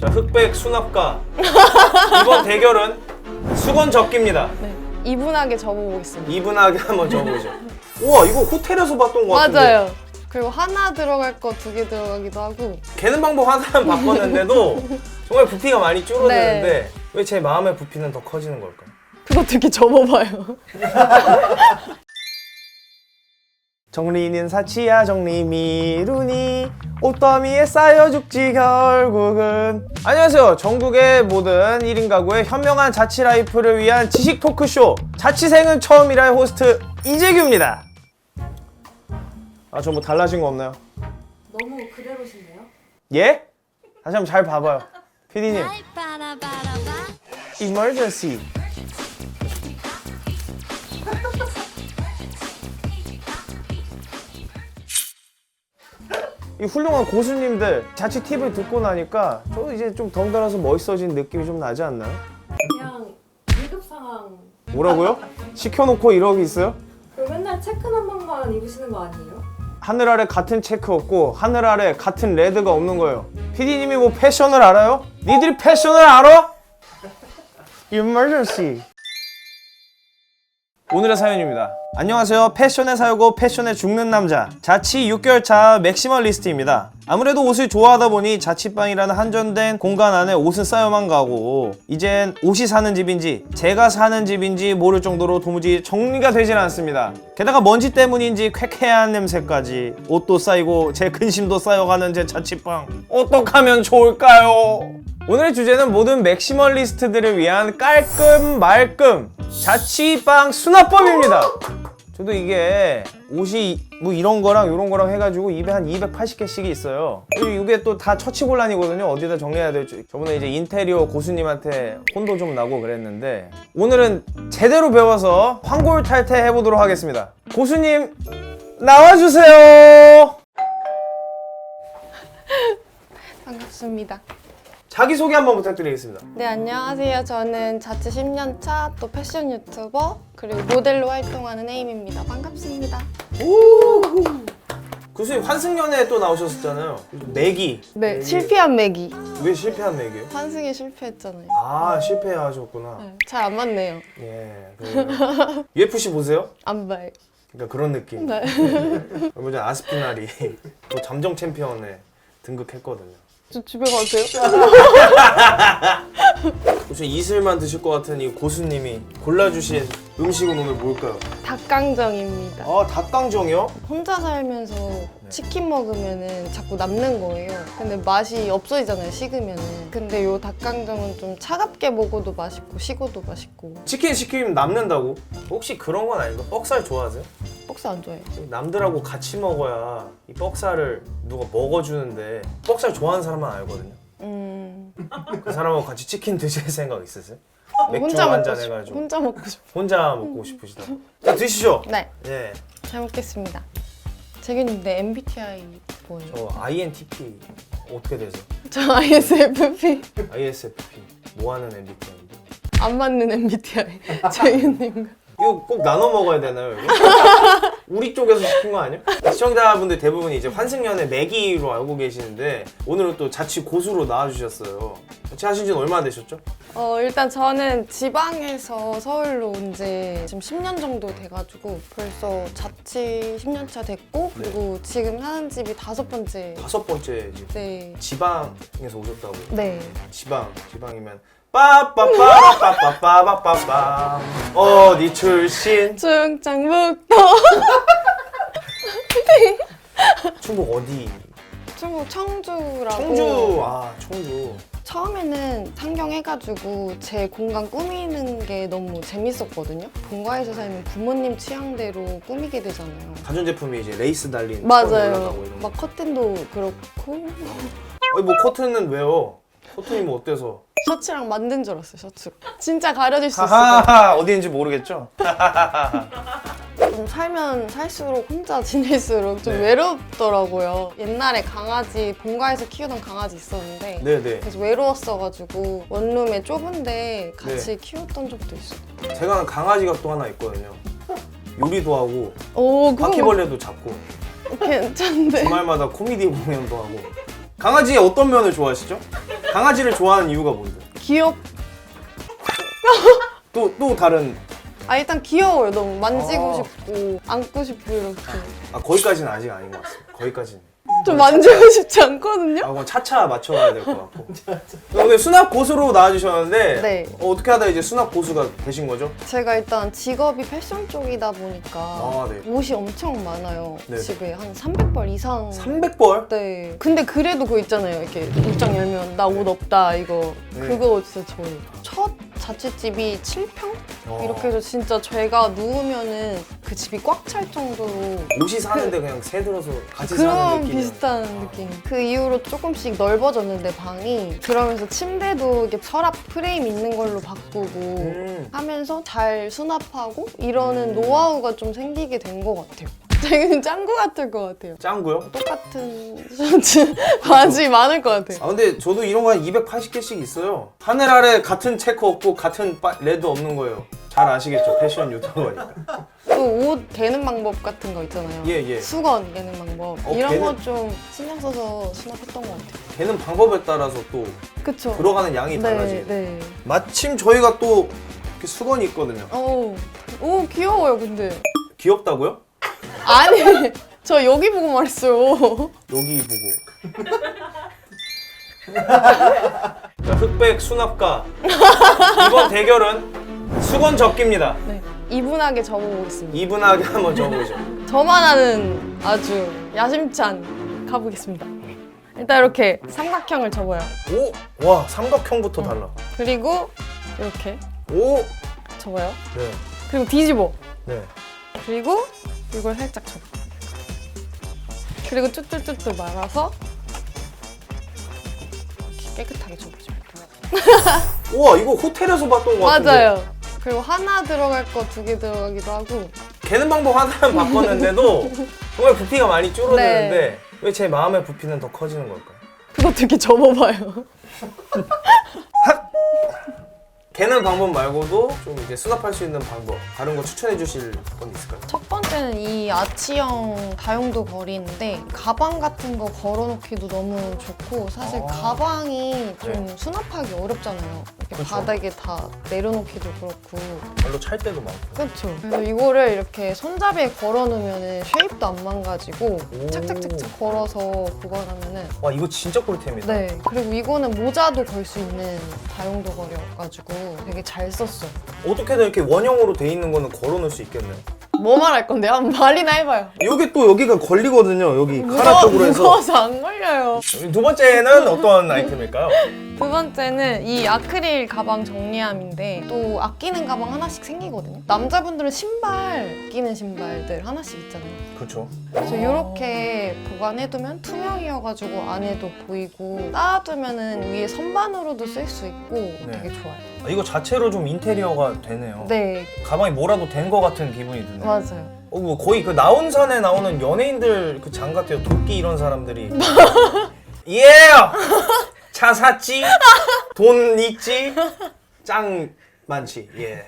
자, 흑백 수납가. 이번 대결은 수건 접기입니다. 네. 이분하게 접어보겠습니다. 이분하게 한번 접어보죠. 우와, 이거 호텔에서 봤던 것 같은데. 맞아요. 그리고 하나 들어갈 거 두 개 들어가기도 하고. 개는 방법 하나만 바꿨는데도 정말 부피가 많이 줄어드는데 네. 왜제 마음의 부피는 더 커지는 걸까요? 그거 되게 접어봐요. 정리는 사치야 정리 미루니. 옷더미에 쌓여 죽지 결국은. 안녕하세요. 전국의 모든 1인 가구의 현명한 자취 라이프를 위한 지식 토크쇼 자취생은 처음이라의 호스트 이재규입니다. 아 저 뭐 달라진 거 없나요? 너무 그대로신데요? 예? 다시 한번 잘 봐봐요. 피디님. emergency 이 훌륭한 고수님들 자취 팁을 듣고 나니까 저 이제 좀 덩달아서 멋있어진 느낌이 좀 나지 않나요? 그냥 위급 상황. 뭐라고요? 시켜놓고 이러고 있어요? 그 맨날 체크는 한 번만 입으시는 거 아니에요? 하늘 아래 같은 체크 없고 하늘 아래 같은 레드가 없는 거예요. PD님이 뭐 패션을 알아요? 니들이 패션을 알아? Emergency. 오늘의 사연입니다. 안녕하세요. 패션에 살고 패션에 죽는 남자. 자취 6개월 차 맥시멀리스트입니다. 아무래도 옷을 좋아하다 보니 자취방이라는 한정된 공간 안에 옷은 쌓여만 가고 이젠 옷이 사는 집인지 제가 사는 집인지 모를 정도로 도무지 정리가 되질 않습니다. 게다가 먼지 때문인지 쾌쾌한 냄새까지 옷도 쌓이고 제 근심도 쌓여가는 제 자취방 어떡하면 좋을까요? 오늘의 주제는 모든 맥시멀리스트들을 위한 깔끔 말끔 자취방 수납법입니다. 저도 이게 옷이 뭐 이런 거랑 이런 거랑 해가지고 입에 한 280개씩이 있어요. 이게 또 다 처치곤란이거든요. 어디다 정리해야 될지. 저번에 이제 인테리어 고수님한테 혼도 좀 나고 그랬는데 오늘은 제대로 배워서 황골 탈퇴 해보도록 하겠습니다. 고수님 나와주세요. 반갑습니다. 자기소개 한번 부탁드리겠습니다. 네, 안녕하세요. 저는 자취 10년 차, 또 패션 유튜버, 그리고 모델로 활동하는 에임입니다. 반갑습니다. 교수님 환승연애 또 나오셨었잖아요. 매기. 네, 매기. 실패한 맥이. 왜 실패한 매기요? 환승에 실패했잖아요. 아 실패하셨구나. 네, 잘안 맞네요. 예. 그 UFC 보세요? 안 봐요. 그러니까 그런 느낌. 네. 얼마 전에 아스피날이 또 잠정 챔피언에 등극했거든요. 저 집에 가도 돼요? 혹시 이슬만 드실 것 같은 이 고수님이 골라주신 음식은 오늘 뭘까요? 닭강정입니다. 아 닭강정이요? 혼자 살면서 치킨 먹으면은 자꾸 남는 거예요. 근데 맛이 없어지잖아요, 식으면은. 근데 요 닭강정은 좀 차갑게 먹어도 맛있고 식어도 맛있고. 치킨 시키면 남는다고? 혹시 그런 건 아닌가? 뻑살 좋아하세요? 뻑스 안 좋아해요. 남들하고 같이 먹어야 이 뻑살을 누가 먹어주는데 뻑살 좋아하는 사람만 알거든요. 음. 그 사람하고 같이 치킨 드실 생각 있으세요? 맥주 혼자 한 먹고 잔 싶어. 해가지고 혼자 먹고 싶어. 혼자 먹고 싶으시다. 자 드시죠. 네, 예, 잘 먹겠습니다. 재균님, 내 MBTI 뭐예요? 저 INTP 어떻게 되세요? 저 ISFP. ISFP 뭐 하는 MBTI인데? 안 맞는 MBTI. 재균님과. 이거 꼭 나눠 먹어야 되나요? 이거? 우리 쪽에서 시킨 거 아니야? 시청자분들 대부분 이제 환승연애 매기로 알고 계시는데 오늘은 또 자취 고수로 나와주셨어요. 자취하신 지는 얼마나 되셨죠? 어, 일단 저는 지방에서 서울로 온 지 지금 10년 정도 돼가지고 벌써 자취 10년 차 됐고 그리고 지금 사는 집이 다섯 번째. 다섯 번째 집 네. 지방에서 오셨다고. 네. 지방 지방이면 빠빠빠빠빠빠빠빠 어디 출신? 충청북도. 충북 어디? 충북 청주라고. 청주 아 청주 처음에는 상경해가지고 제 공간 꾸미는 게 너무 재밌었거든요. 본가에서 살면 부모님 취향대로 꾸미게 되잖아요. 가전제품이 이제 레이스 달린 올라가고 맞아요. 이런 거. 막 커튼도 그렇고 아니 뭐 커튼은 왜요? 커튼이 뭐 어때서? 셔츠랑 만든 줄 알았어요. 셔츠. 진짜 가려질 수 있을 것 하하 어디인지 모르겠죠? 좀 살면 살수록 혼자 지낼수록 좀 네. 외롭더라고요. 옛날에 강아지 본가에서 키우던 강아지 있었는데 네네 그래서 외로웠어가지고 원룸에 좁은데 같이 네. 키웠던 적도 있어요. 제가 강아지가 또 하나 있거든요 요리도 하고 오, 바퀴벌레도 잡고 괜찮은데. 주말마다 코미디 공연도 하고 강아지의 어떤 면을 좋아하시죠? 강아지를 좋아하는 이유가 뭔데? 귀엽. 또 또 다른 아 일단 귀여워요. 너무 만지고 어. 싶고 안고 싶고 이렇게. 아 거기까지는 아직 아닌 것 같습니다. 거기까지는. 좀 만지고 싶지 않거든요. 아 차차 맞춰가야 될 것 같고. 오늘 수납 고수로 나와주셨는데 네. 어, 어떻게 하다 이제 수납 고수가 되신 거죠? 제가 일단 직업이 패션 쪽이다 보니까 아, 네. 옷이 엄청 많아요. 네. 집에 한 300벌 이상. 300벌? 네. 근데 그래도 그거 있잖아요. 이렇게 옷장 열면 나 옷 없다 이거. 네. 그거 진짜 저예요. 첫 자취집이 7평? 어. 이렇게 해서 진짜 제가 누우면은 그 집이 꽉 찰 정도로 옷이 사는데 그냥 새 들어서 같이 사는 그런 느낌. 비슷한 느낌. 그 이후로 조금씩 넓어졌는데 방이 그러면서 침대도 이렇게 서랍 프레임 있는 걸로 바꾸고 음. 하면서 잘 수납하고 이러는 음. 노하우가 좀 생기게 된 것 같아요. 되게 짱구 같을 것 같아요. 짱구요? 똑같은 셔츠, 바지 많을 것 같아요. 아 근데 저도 이런 거 한 280개씩 있어요. 하늘 아래 같은 체크 없고 같은 바- 레드 없는 거예요. 잘 아시겠죠? 패션 유튜버니까. 또옷 개는 방법 같은 거 있잖아요. 예, 예. 수건 개는 방법. 어, 이런 개는- 거 좀 신경 써서 수납했던 것 같아요. 걔는 방법에 따라서 또 그쵸? 들어가는 양이 네, 달라지네. 네. 마침 저희가 또 이렇게 수건이 있거든요. 오, 오 귀여워요, 근데. 귀엽다고요? 아니, 저 여기 보고 말했어요. 여기 보고. 자, 흑백 수납가 이번 대결은 수건 접기입니다. 네. 이분하게 접어보겠습니다. 이분하게 한번 접어보죠. 저만 아는 아주 야심찬 가보겠습니다. 일단 이렇게 삼각형을 접어요. 오, 와 삼각형부터 달라. 그리고 이렇게 오, 접어요. 네, 그리고 뒤집어. 네. 그리고 이걸 살짝 접어. 그리고 쭈쭈쭈쭈 말아서 이렇게 깨끗하게 접어줘요. 우와, 이거 호텔에서 봤던 거 같은데. 맞아요. 그리고 하나 들어갈 거 두 개 들어가기도 하고 개는 방법 하나는 바꿨는데도 정말 부피가 많이 줄어드는데 네. 왜제 마음의 부피는 더 커지는 걸까요? 그것도 이렇게 접어봐요. 개는 방법 말고도 좀 이제 수납할 수 있는 방법 다른 거 추천해 주실 건 있을까요? 첫 번째는 이 아치형 다용도 거리인데 가방 같은 거 걸어놓기도 너무 좋고 사실 아. 가방이 좀 네. 수납하기 어렵잖아요. 이렇게 그쵸. 바닥에 다 내려놓기도 그렇고 발로 찰 때도 많고 그렇죠. 그래서 이거를 이렇게 손잡이에 걸어놓으면 쉐입도 안 망가지고 오. 착착착착 걸어서 보관하면은 와 이거 진짜 꿀템이다 네 그리고 이거는 모자도 걸 수 있는 다용도 거리여가지고 되게 잘 썼어요. 어떻게든 이렇게 원형으로 돼 있는 거는 걸어 놓을 수 있겠네요 뭐 말할 건데 한번 말이나 해봐요. 이게 또 여기가 걸리거든요 여기 카라 쪽으로 해서 무거워서 안 걸려요. 두 번째는 어떤 아이템일까요? 두 번째는 이 아크릴 가방 정리함인데 또 아끼는 가방 하나씩 생기거든요. 남자분들은 신발 끼는 신발들 하나씩 있잖아요. 그렇죠 그래서 이렇게 보관해두면 투명이어가지고 안에도 보이고 쌓아두면은 위에 선반으로도 쓸 수 있고 되게 좋아요. 아, 이거 자체로 좀 인테리어가 되네요 네, 가방이 뭐라도 된거 같은 기분이 드네요 맞아요. 어, 뭐 거의 그 나온 산에 나오는 연예인들 그 장 같아요. 도끼 이런 사람들이. 예! 차 샀지? 돈 있지? 짱 많지. 예.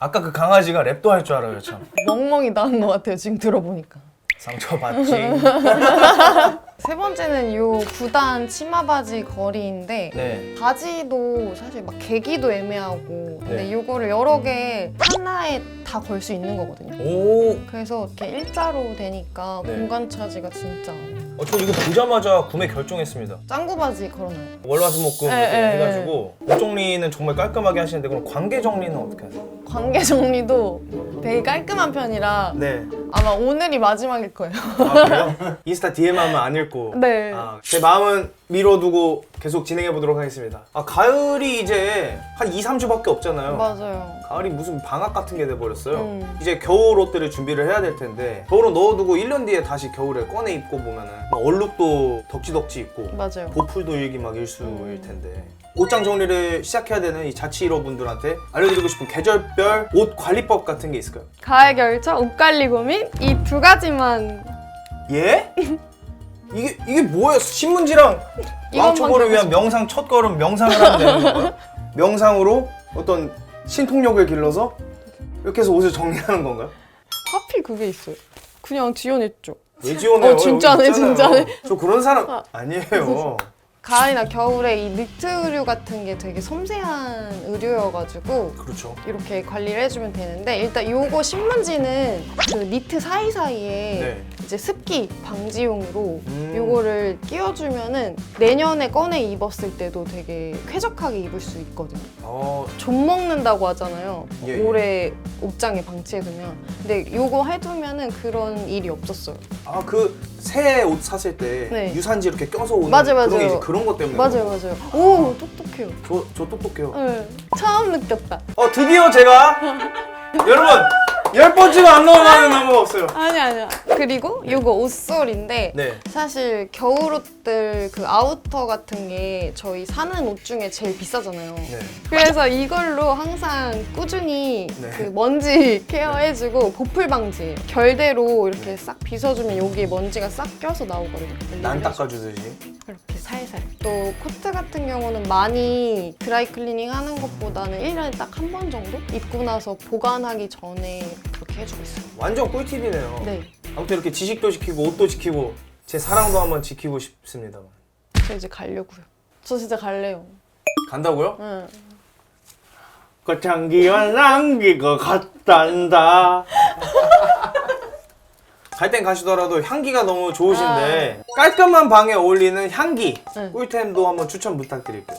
아까 그 강아지가 랩도 할 줄 알아요, 참. 멍멍이 나은 것 같아요. 지금 들어보니까. 상처 받지. 세 번째는 이 구단 치마 바지 거리인데 네. 바지도 사실 막 개기도 애매하고 근데 네. 이거를 여러 개 하나에 다 걸 수 있는 거거든요. 오. 그래서 이렇게 일자로 되니까 네. 공간 차지가 진짜 어, 저 이거 보자마자 구매 결정했습니다. 짱구 바지 걸어놔요. 월화수목금 에, 이렇게 에, 해가지고 옷 정리는 정말 깔끔하게 하시는데 그럼 관계 정리는 어떻게 하세요? 관계 정리도 되게 깔끔한 편이라 네. 아마 오늘이 마지막일 거예요. 아, 그래요? 인스타 DM 하면 안 읽고. 네. 아, 제 마음은 미뤄두고 계속 진행해 보도록 하겠습니다. 아, 가을이 이제 한 2, 3주밖에 없잖아요. 맞아요. 가을이 무슨 방학 같은 게 돼 버렸어요. 음. 이제 겨울 옷들을 준비를 해야 될 텐데 겨울은 넣어두고 1년 뒤에 다시 겨울에 꺼내 입고 보면은 막 얼룩도 덕지덕지 있고 맞아요. 보풀도 일기 막 일수일 음. 텐데 옷장 정리를 시작해야 되는 이 자취1호 분들한테 알려드리고 싶은 계절별 옷 관리법 같은 게 있을까요? 가을 겨울철 옷 관리 고민 이 두 가지만 예? 이게 이게 뭐예요? 신문지랑 이것만 왕초보를 위한 명상 첫 걸음 명상을 하면 되는 건가요? 명상으로 어떤 신통력을 길러서 이렇게 해서 옷을 정리하는 건가요? 하필 그게 있어요. 그냥 지어냈죠. 왜 지원해요? 어, 진짜네. 진짜네. 저 그런 사람 아. 아니에요. 가을이나 겨울에 이 니트 의류 같은 게 되게 섬세한 의류여가지고 그렇죠. 이렇게 관리를 해주면 되는데 일단 요거 신문지는 그 니트 사이사이에 네. 이제 습기 방지용으로 음. 요거를 끼워주면은 내년에 꺼내 입었을 때도 되게 쾌적하게 입을 수 있거든요. 어, 좀 먹는다고 하잖아요. 예, 예. 오래 옷장에 방치해두면. 근데 요거 해두면은 그런 일이 없었어요. 아 그 새옷 샀을 때 네. 유산지 이렇게 껴서 오는 맞아요, 그런 게. 이제 그런 것 때문에 맞아요, 맞아요. 오, 똑똑해요. 저, 저 똑똑해요. 네, 처음 느꼈다. 어 드디어 제가 여러분 열 번째가 안 넘어가는 나무가 없어요. 아니 아니야. 그리고 요거 옷솔인데 네. 사실 겨울 옷들 그 아우터 같은 게 저희 사는 옷 중에 제일 비싸잖아요. 네. 그래서 이걸로 항상 꾸준히 네. 그 먼지 케어해주고 보풀 방지 결대로 이렇게 싹 빗어주면 여기에 먼지가 싹 껴서 나오거든요. 난 닦아주듯이. 이렇게 살살. 또 코트 같은 경우는 많이 드라이 클리닝 하는 것보다는 1년에 딱 한 번 정도 입고 나서 보관하기 전에 그렇게 해주고 있어요. 완전 꿀팁이네요. 네. 아무튼 이렇게 지식도 지키고 옷도 지키고 제 사랑도 한번 지키고 싶습니다. 저 이제 가려고요. 저 진짜 갈래요. 간다고요? 응. 꽃향기와 남기고 갔단다. 갈 땐 가시더라도 향기가 너무 좋으신데 깔끔한 방에 어울리는 향기 네. 꿀템도 한번 추천 부탁드릴게요.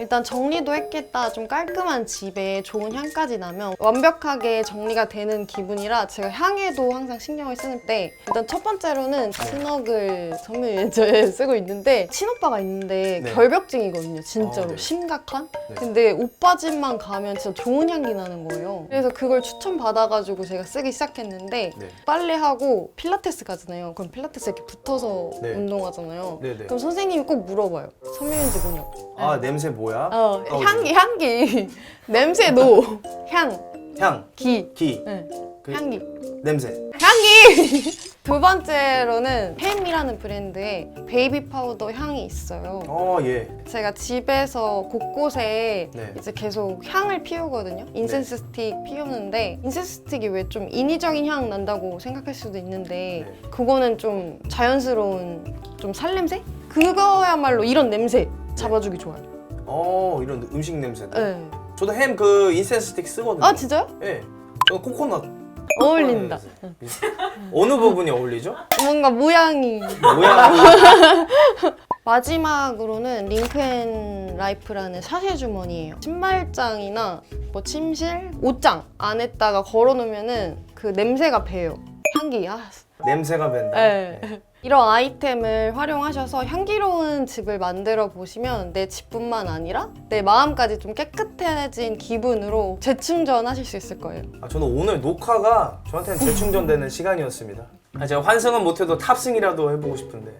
일단 정리도 했겠다. 좀 깔끔한 집에 좋은 향까지 나면 완벽하게 정리가 되는 기분이라 제가 향에도 항상 신경을 쓰는데 일단 첫 번째로는 친억을 선물 예저에 쓰고 있는데 친오빠가 있는데 네. 결벽증이거든요. 진짜로 어, 네. 심각한. 네. 근데 오빠 집만 가면 진짜 좋은 향기 나는 거예요. 그래서 그걸 추천 받아가지고 제가 쓰기 시작했는데 네. 빨래하고 필라테스 가잖아요. 그럼 필라테스 이렇게 붙어서 네. 운동하잖아요. 네 네. 그럼 선생님이 꼭 물어봐요. 섬유유연제 뭐냐고. 아 냄새 뭐 야? 어, 어, 향기, 향기. 냄새도 향, 향, 기. 기, 네. 그- 향기. 냄새. 향기! 두 번째로는 햄이라는 브랜드의 베이비 파우더 향이 있어요. 어 예. 제가 집에서 곳곳에 네. 이제 계속 향을 피우거든요. 인센스 스틱 피우는데 인센스 스틱이 왜 좀 인위적인 향 난다고 생각할 수도 있는데 네. 그거는 좀 자연스러운 좀 살냄새? 그거야말로 이런 냄새 잡아주기 좋아요. 어 이런 음식 냄새도. 네. 저도 햄 그 인센스 스틱 쓰거든요. 아 진짜요? 예. 저 코코넛. 어울린다. 어느 부분이 어울리죠? 뭔가 모양이 모양. 마지막으로는 링크앤 라이프라는 사세 주머니예요. 신발장이나 뭐 침실, 옷장 안에다가 걸어놓으면은 그 냄새가 배요. 향기. 아, 냄새가 밴다. 네. 이런 아이템을 활용하셔서 향기로운 집을 만들어 보시면 내 집뿐만 아니라 내 마음까지 좀 깨끗해진 기분으로 재충전하실 수 있을 거예요. 아, 저는 오늘 녹화가 저한테는 재충전되는 시간이었습니다. 아, 제가 환승은 못해도 탑승이라도 해보고 싶은데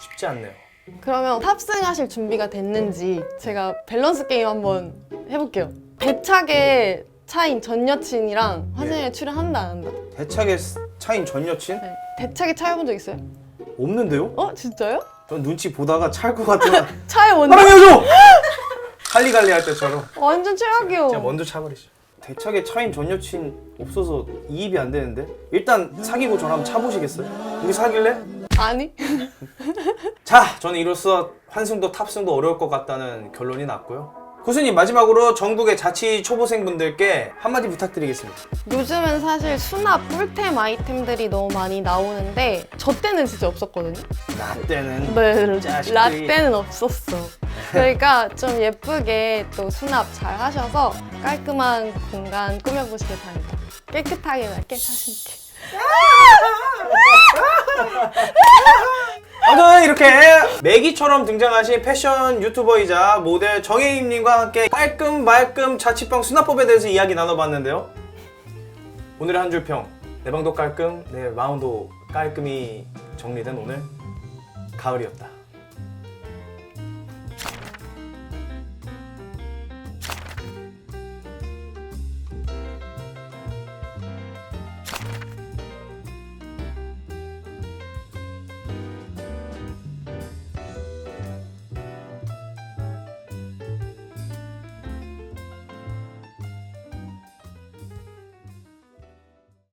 쉽지 않네요. 그러면 탑승하실 준비가 됐는지 제가 밸런스 게임 한번 해볼게요. 배차게 차인 전 여친이랑 화생에 출연한다 안 한다. 대차게 차인 전 여친? 네. 대차게 차여본 적 있어요? 없는데요? 어 진짜요? 전 눈치 보다가 찰 것 같으면 차에 먼저 사랑해줘! 갈리갈리 할 때처럼 완전 최악이요. 제가 먼저 차버리죠. 대차게 차인 전 여친 없어서 이입이 안 되는데 일단 사귀고 한번 차보시겠어요? 우리 사귈래? 아니 자, 저는 이로써 환승도 탑승도 어려울 것 같다는 결론이 났고요. 교수님 마지막으로 전국의 자취 초보생분들께 한마디 부탁드리겠습니다. 요즘은 사실 수납 꿀템 아이템들이 너무 많이 나오는데 저 때는 진짜 없었거든요. 나 때는 네, 자식들이. 라떼는 없었어. 그러니까 좀 예쁘게 또 수납 잘 하셔서 깔끔한 공간 꾸며보시길 바랍니다. 깨끗하게 맑게 사실게. 아무튼 이렇게 매기처럼 등장하신 패션 유튜버이자 모델 정혜임님과 함께 깔끔 말끔 자취방 수납법에 대해서 이야기 나눠봤는데요. 오늘의 한 줄 평. 내 방도 깔끔, 내 마음도 깔끔히 정리된 오늘 가을이었다.